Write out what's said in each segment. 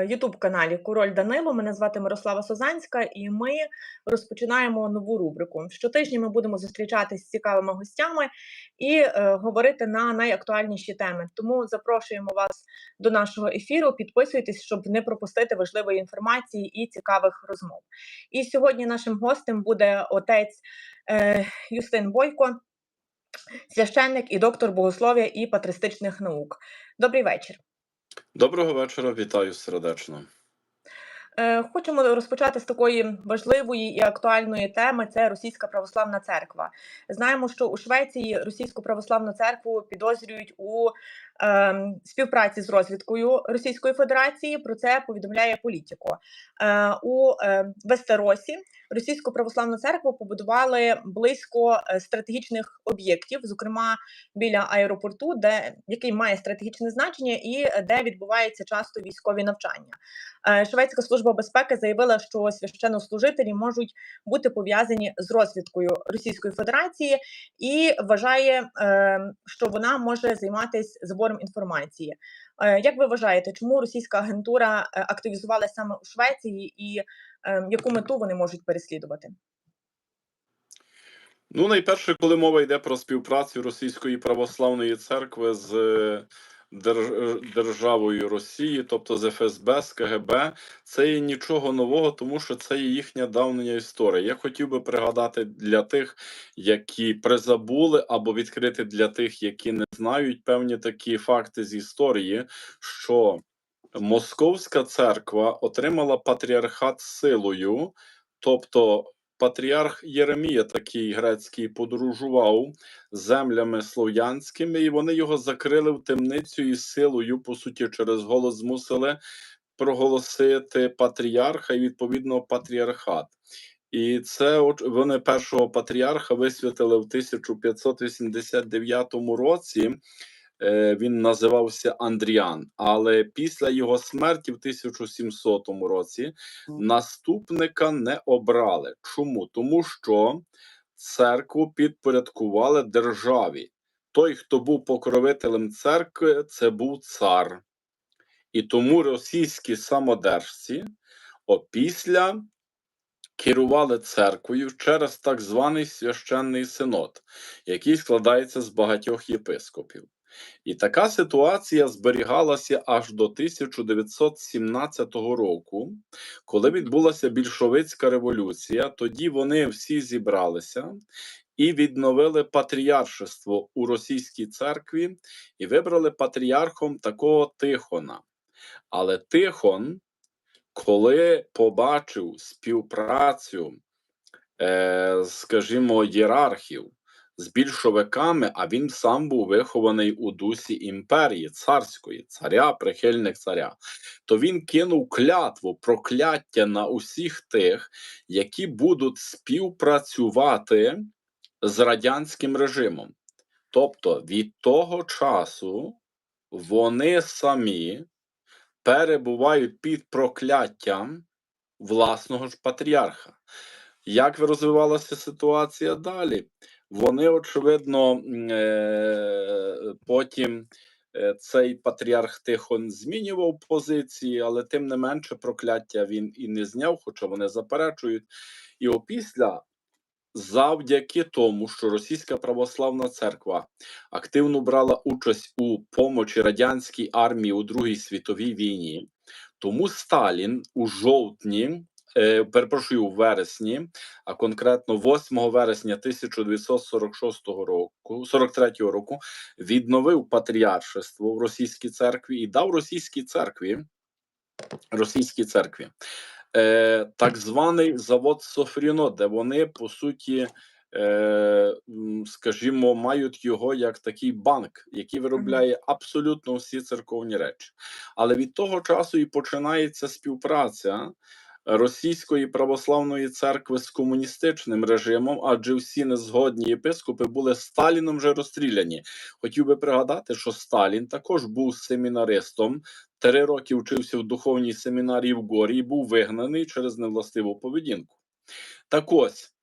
Ютуб каналі Король Данило. Мене звати Мирослава Созанська, і ми розпочинаємо нову рубрику. Щотижня ми будемо зустрічатися з цікавими гостями і е, говорити на найактуальніші теми. Тому запрошуємо вас до нашого ефіру. Підписуйтесь, щоб не пропустити важливої інформації і цікавих розмов. І сьогодні нашим гостем буде отець е, Юстин Бойко. Священник і доктор богослов'я і патристичних наук. Добрий вечір. Доброго вечора, вітаю сердечно. Е, Хочемо розпочати з такої важливої і актуальної теми: це Російська православна церква. Знаємо, що у Швеції Російську православну церкву підозрюють у е, співпраці з розвідкою Російської Федерації. Про це повідомляє політико. Е, у е, Вестеросі Російську православну церкву побудували близько е, стратегічних об'єктів, зокрема біля аеропорту, де який має стратегічне значення і е, де відбуваються часто військові навчання. Е, Шведська служба безпеки заявила, що священнослужителі можуть бути пов'язані з розвідкою Російської Федерації, і вважає, що вона може займатися збором інформації. Як ви вважаєте, чому російська агентура активізувалася саме у Швеції, і яку мету вони можуть переслідувати? Ну, найперше, коли мова йде про співпрацю Російської православної церкви з е, державою Росії, тобто з ФСБ, з КГБ, це є нічого нового, тому що це є їхня давня історія. Я хотів би пригадати для тих, які призабули, або відкрити для тих, які не знають певні такі факти з історії, що Московська церква отримала патріархат силою, тобто патріарх Єремія, такий грецький, подорожував землями слов'янськими, і вони його закрили в темницю і силою, по суті, через голос змусили проголосити патріарха і відповідно патріархат. І це вони першого патріарха висвятили в 1589 році. Е, Він називався Андріан, але після його смерті в 1700 році наступника не обрали. Чому? Тому що церкву підпорядкували державі. Той, хто був покровителем церкви, це був цар. І тому російські самодержці опісля керували церквою через так званий священний синод, який складається з багатьох єпископів. І така ситуація зберігалася аж до 1917 року, коли відбулася більшовицька революція. Тоді вони всі зібралися і відновили патріаршество у російській церкві і вибрали патріархом такого Тихона. Але Тихон, коли побачив співпрацю, е, скажімо, єрархів з більшовиками, а він сам був вихований у дусі імперії царської, царя, прихильник царя, то він кинув клятву, прокляття на усіх тих, які будуть співпрацювати з радянським режимом. Тобто від того часу вони самі перебувають під прокляттям власного ж патріарха. Як розвивалася ситуація далі? Вони, очевидно, е, потім е, цей патріарх Тихон змінював позиції, але тим не менше прокляття він і не зняв, хоча вони заперечують. І опісля, завдяки тому, що Російська православна церква активно брала участь у помочі радянській армії у Другій світовій війні, тому Сталін у жовтні перепрошую, у вересні, а конкретно 8 вересня 1946 року, 43 року, відновив патріаршество в російській церкві і дав російській церкві, російській церкві е, так званий завод Софріно, де вони по суті. Е, скажімо, мають його як такий банк, який виробляє абсолютно всі церковні речі. Але від того часу і починається співпраця Російської православної церкви з комуністичним режимом, адже всі незгодні єпископи були Сталіном вже розстріляні. Хотів би пригадати, що Сталін також був семінаристом, три роки вчився в духовній семінарії в Горі і був вигнаний через невластиву поведінку. Так ось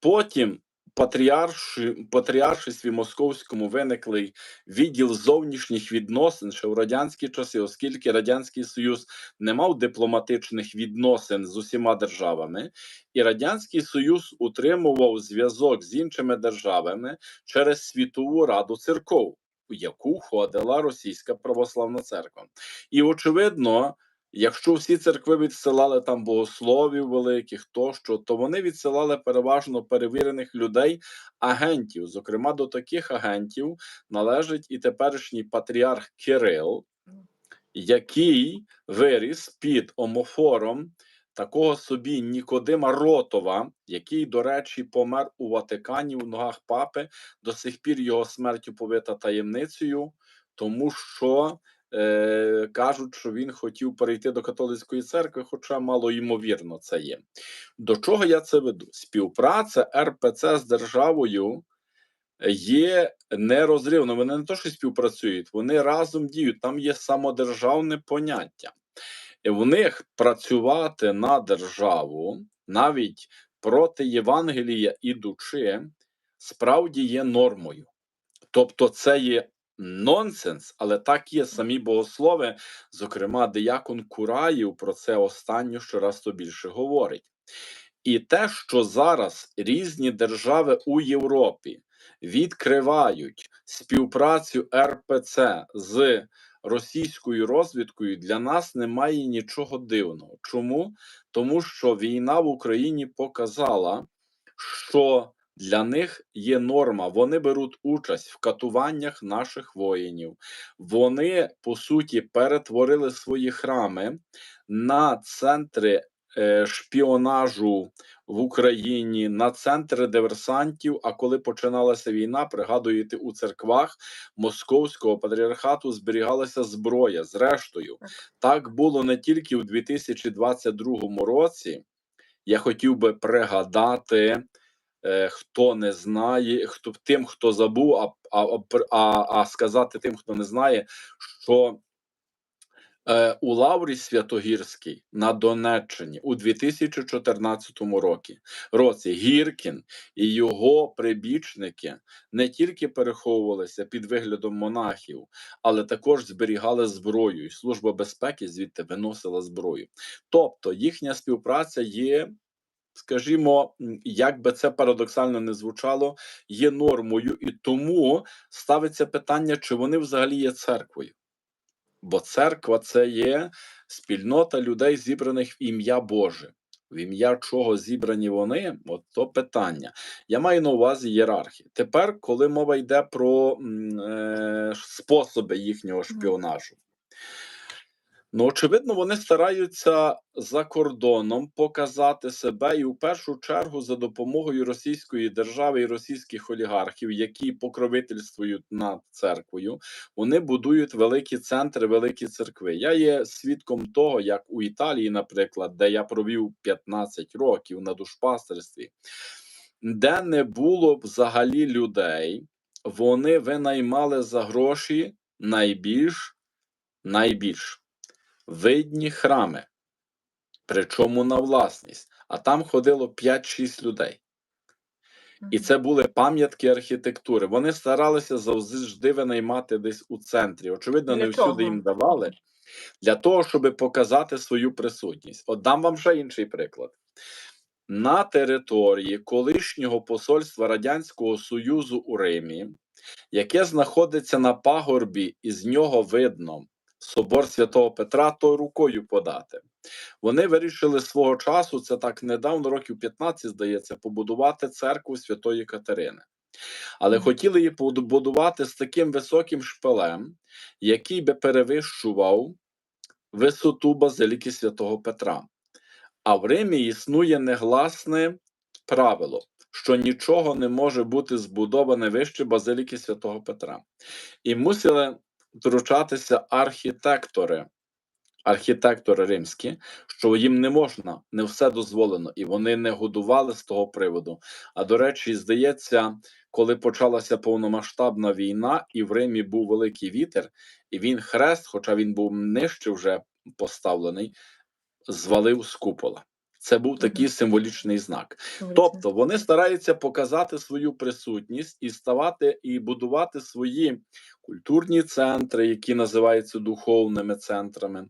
потім патріарші, патріаршестві московському виниклий відділ зовнішніх відносин ще в радянські часи, оскільки Радянський Союз не мав дипломатичних відносин з усіма державами, і Радянський Союз утримував зв'язок з іншими державами через Світову Раду церков, у яку входила Російська православна церква. І очевидно, якщо всі церкви відсилали там богословів великих тощо, то вони відсилали переважно перевірених людей, агентів. Зокрема, до таких агентів належить і теперішній патріарх Кирил, який виріс під омофором такого собі Нікодима Ротова, який, до речі, помер у Ватикані в ногах папи. До сих пір його смертю повита таємницею, тому що е, кажуть, що він хотів перейти до католицької церкви, хоча мало ймовірно це є. До чого я це веду? Співпраця РПЦ з державою є нерозривно. Вони не то, що співпрацюють, вони разом діють. Там є самодержавне поняття. І в них працювати на державу, навіть проти Євангелія ідучи, справді є нормою. Тобто, це є нонсенс, але так є самі богослови, зокрема, диякон Кураїв про це останнє щораз то більше говорить. І те, що зараз різні держави у Європі відкривають співпрацю РПЦ з російською розвідкою, для нас немає нічого дивного. Чому? Тому що війна в Україні показала, що для них є норма. Вони беруть участь в катуваннях наших воїнів. Вони, по суті, перетворили свої храми на центри е, шпіонажу в Україні, на центри диверсантів. А коли починалася війна, пригадуєте, у церквах московського патріархату зберігалася зброя. Зрештою, так було не тільки у 2022 році. Я хотів би пригадати, хто не знає, хто тим, хто забув, а, а, а, а сказати тим, хто не знає, що е, у Лаврі Святогірській на Донеччині у 2014 році, році Гіркін і його прибічники не тільки переховувалися під виглядом монахів, але також зберігали зброю, і Служба безпеки звідти виносила зброю. Тобто їхня співпраця є. Скажімо, як би це парадоксально не звучало, є нормою, і тому ставиться питання, чи вони взагалі є церквою. Бо церква це є спільнота людей, зібраних в ім'я Боже. В ім'я чого зібрані вони? От то питання. Я маю на увазі ієрархію. Тепер, коли мова йде про е, способи їхнього шпіонажу. Ну, очевидно, вони стараються за кордоном показати себе і в першу чергу за допомогою російської держави і російських олігархів, які покровительствують над церквою, вони будують великі центри, великі церкви. Я є свідком того, як у Італії, наприклад, де я провів 15 років на душпастерстві, де не було взагалі людей, вони винаймали за гроші найбільш найбільш видні храми, причому на власність, а там ходило 5-6 людей. І це були пам'ятки архітектури. Вони старалися завжди винаймати десь у центрі. Очевидно, не всюди чого? їм давали для того, щоб показати свою присутність. От дам вам ще інший приклад. На території колишнього посольства Радянського Союзу у Римі, яке знаходиться на пагорбі, і з нього видно собор Святого Петра, то рукою подати. Вони вирішили свого часу, це так недавно, років 15, здається, побудувати церкву Святої Катерини. Але хотіли її побудувати з таким високим шпилем, який би перевищував висоту базиліки Святого Петра. А в Римі існує негласне правило, що нічого не може бути збудоване вище базиліки Святого Петра. І мусили втручатися архітектори, архітектори римські, що їм не можна, не все дозволено, і вони не годували з того приводу. А до речі, здається, коли почалася повномасштабна війна, і в Римі був великий вітер, і він хрест, хоча він був нижче вже поставлений, звалив з купола. Це був такий символічний знак. Тобто вони стараються показати свою присутність і ставати і будувати свої культурні центри, які називаються духовними центрами,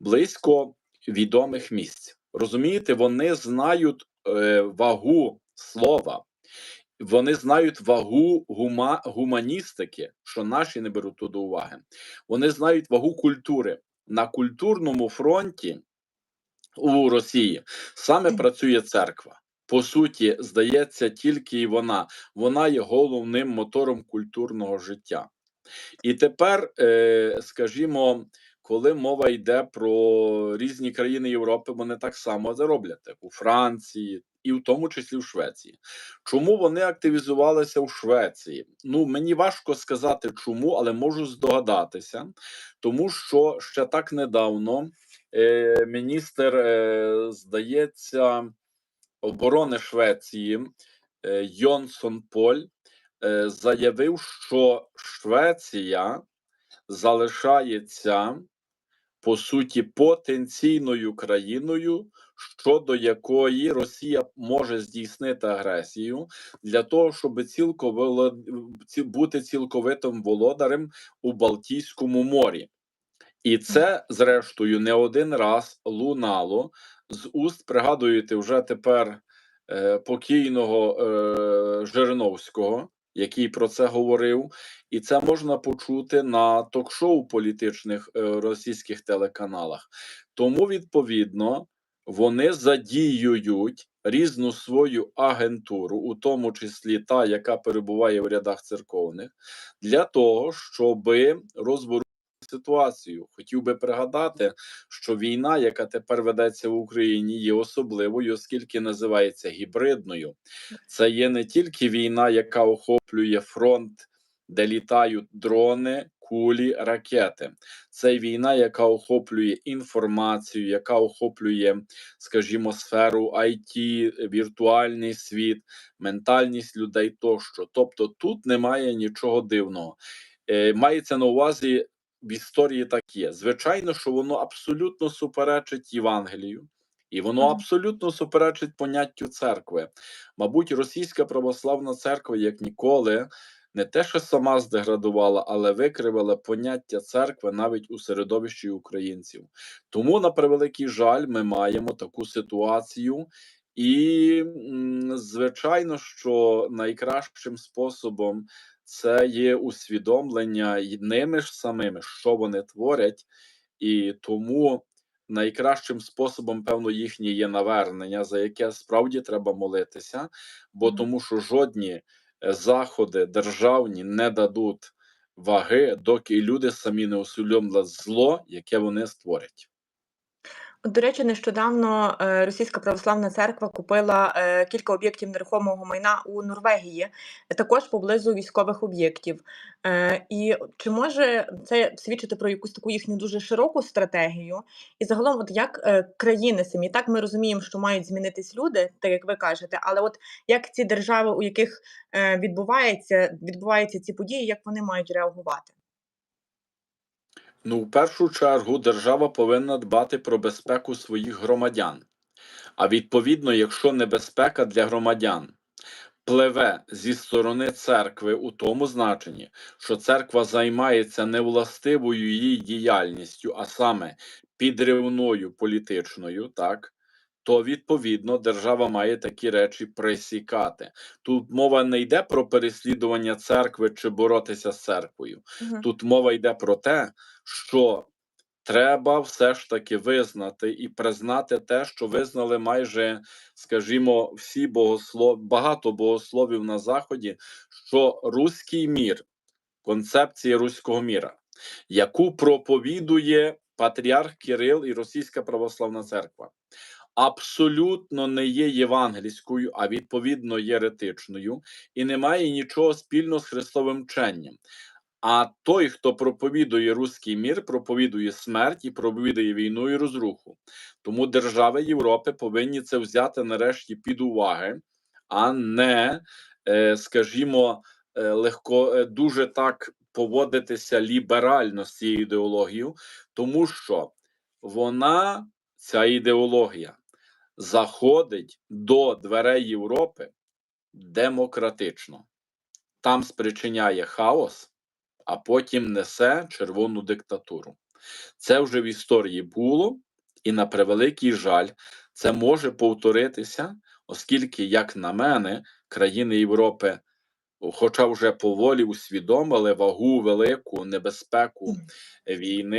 близько відомих місць. Розумієте, вони знають е, вагу слова, вони знають вагу гума, гуманістики, що наші не беруть то до уваги. Вони знають вагу культури на культурному фронті у Росії саме працює церква. По суті, здається, тільки і вона. Вона є головним мотором культурного життя. І тепер, е, скажімо, коли мова йде про різні країни Європи, вони так само це роблять, як у Франції, і в тому числі в Швеції. Чому вони активізувалися у Швеції? Ну, мені важко сказати чому, але можу здогадатися, тому що ще так недавно міністр, е, здається, оборони Швеції е, Йонсон Поль е, заявив, що Швеція залишається по суті потенційною країною, щодо якої Росія може здійснити агресію для того, щоб цілко бути цілковитим володарем у Балтійському морі. І це, зрештою, не один раз лунало з уст, пригадуєте, вже тепер е, покійного е, Жириновського, який про це говорив, і це можна почути на ток-шоу політичних е, російських телеканалах. Тому, відповідно, вони задіюють різну свою агентуру, у тому числі та, яка перебуває в рядах церковних, для того, щоб розворушити ситуацію. Хотів би пригадати, що війна, яка тепер ведеться в Україні, є особливою, оскільки називається гібридною. Це є не тільки війна, яка охоплює фронт, де літають дрони, кулі, ракети. Це війна, яка охоплює інформацію, яка охоплює, скажімо, сферу IT, віртуальний світ, ментальність людей тощо. Тобто тут немає нічого дивного. Е, мається на увазі в історії так є. Звичайно, що воно абсолютно суперечить Євангелію, і воно абсолютно суперечить поняттю церкви. Мабуть, російська православна церква, як ніколи, не те, що сама здеградувала, але викривала поняття церкви навіть у середовищі українців. Тому, на превеликий жаль, ми маємо таку ситуацію. І, звичайно, що найкращим способом це є усвідомлення й ними ж самими, що вони творять, і тому найкращим способом, певно, їхнє є навернення, за яке справді треба молитися, бо тому що жодні е, заходи державні не дадуть ваги, доки люди самі не усвідомлять зло, яке вони створять. До речі, нещодавно е, Російська православна церква купила е, кілька об'єктів нерухомого майна у Норвегії, також поблизу військових об'єктів. Е, І чи може це свідчити про якусь таку їхню дуже широку стратегію? І загалом, от як країни самі, так ми розуміємо, що мають змінитись люди, так як ви кажете, але от як ці держави, у яких відбувається, відбуваються ці події, як вони мають реагувати? Ну, в першу чергу, держава повинна дбати про безпеку своїх громадян. А відповідно, якщо небезпека для громадян пливе зі сторони церкви у тому значенні, що церква займається не властивою її діяльністю, а саме підривною політичною, так. То відповідно держава має такі речі пресікати. Тут мова не йде про переслідування церкви чи боротися з церквою. Мгм. Тут мова йде про те, що треба все ж таки визнати і признати те, що визнали майже, скажімо, всі богослов, багато богословів на заході, що руський мір, концепція руського міра, яку проповідує патріарх Кирил і Російська православна церква. Абсолютно не є євангельською, а відповідно єретичною, і не має нічого спільного з Христовим вченням. А той, хто проповідує руський мір, проповідує смерть і проповідує війну і розруху. Тому держави Європи повинні це взяти нарешті під уваги, а не, е, скажімо, е, легко е, дуже так поводитися ліберально з цією ідеологією, тому що вона, ця ідеологія, заходить до дверей Європи демократично. Там спричиняє хаос, а потім несе червону диктатуру. Це вже в історії було, і на превеликий жаль, це може повторитися, оскільки, як на мене, країни Європи, хоча вже поволі усвідомили вагу велику небезпеку війни.